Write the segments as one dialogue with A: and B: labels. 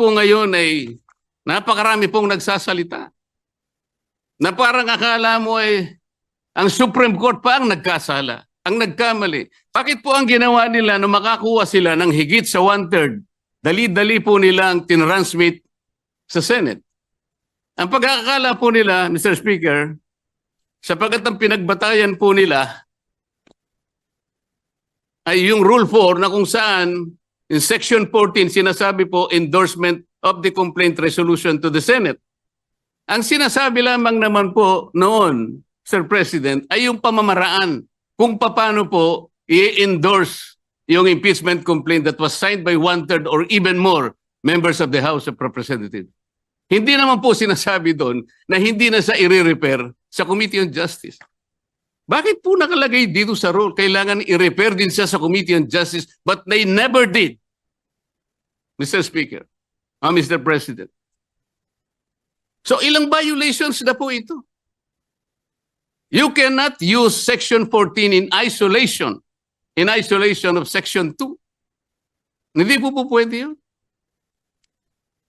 A: po ngayon ay napakarami pong nagsasalita? Na parang akala mo ay ang Supreme Court pa ang nagkasala, ang nagkamali. Bakit po ang ginawa nila na makakuha sila ng higit sa one-third? Dali-dali po nila ang tinransmit sa Senate. Ang pagkakala po nila, Mr. Speaker, sapagat ang pinagbatayan po nila ay yung Rule 4 na kung saan in Section 14 sinasabi po endorsement of the complaint resolution to the Senate. Ang sinasabi lamang naman po noon, Sir President, ay yung pamamaraan kung paano po i-endorse yung impeachment complaint that was signed by one-third or even more members of the House of Representatives. Hindi naman po sinasabi doon na hindi na sa i-repair sa Committee on Justice. Bakit po nakalagay dito sa rule? Kailangan i-repair din siya sa Committee on Justice but they never did. Mr. Speaker, ah, Mr. President. So ilang violations na po ito? You cannot use Section 14 in isolation, in isolation of Section 2. Hindi po po pwede yun.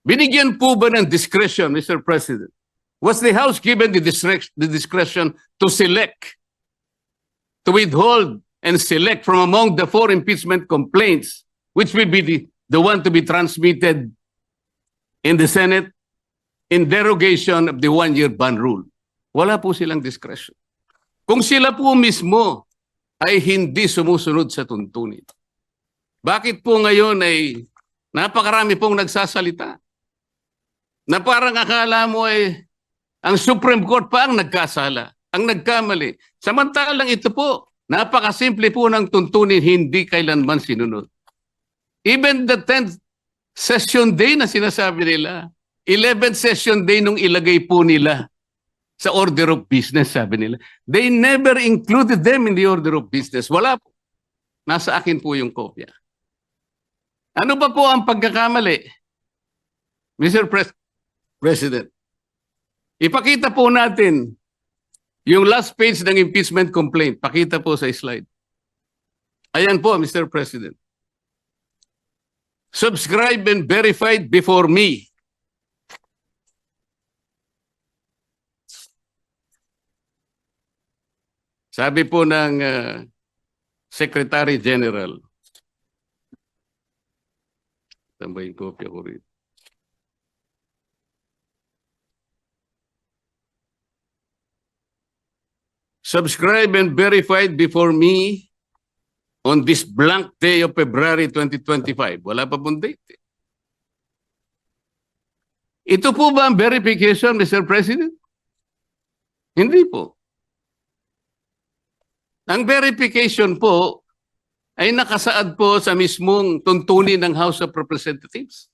A: Binigyan po ba ng discretion, Mr. President? Was the House given the, the discretion to select, to withhold and select from among the four impeachment complaints, which will be the, the one to be transmitted in the Senate in derogation of the one-year ban rule? Wala po silang discretion. Kung sila po mismo ay hindi sumusunod sa tuntunin, bakit po ngayon ay napakarami pong nagsasalita? Na parang akala mo ay ang Supreme Court pa ang nagkasala, ang nagkamali. Samantalang ito po, napakasimple po ng tuntunin, hindi kailanman sinunod. Even the 10th session day na sinasabi nila, 11th session day nung ilagay po nila sa order of business, sabi nila. They never included them in the order of business. Wala po. Nasa akin po yung kopya. Ano ba po ang pagkakamali? Mr. Pres- President, ipakita po natin yung last page ng impeachment complaint. Pakita po sa slide. Ayan po, Mr. President. Subscribed and verified before me. Sabi po ng uh, Secretary General. Yung kopya ko rito? Subscribe and verified before me on this blank day of February 2025. Wala pa pong date. eh. Ito po ba ang verification, Mr. President? Hindi po. Ang verification po ay nakasaad po sa mismong tuntunin ng House of Representatives.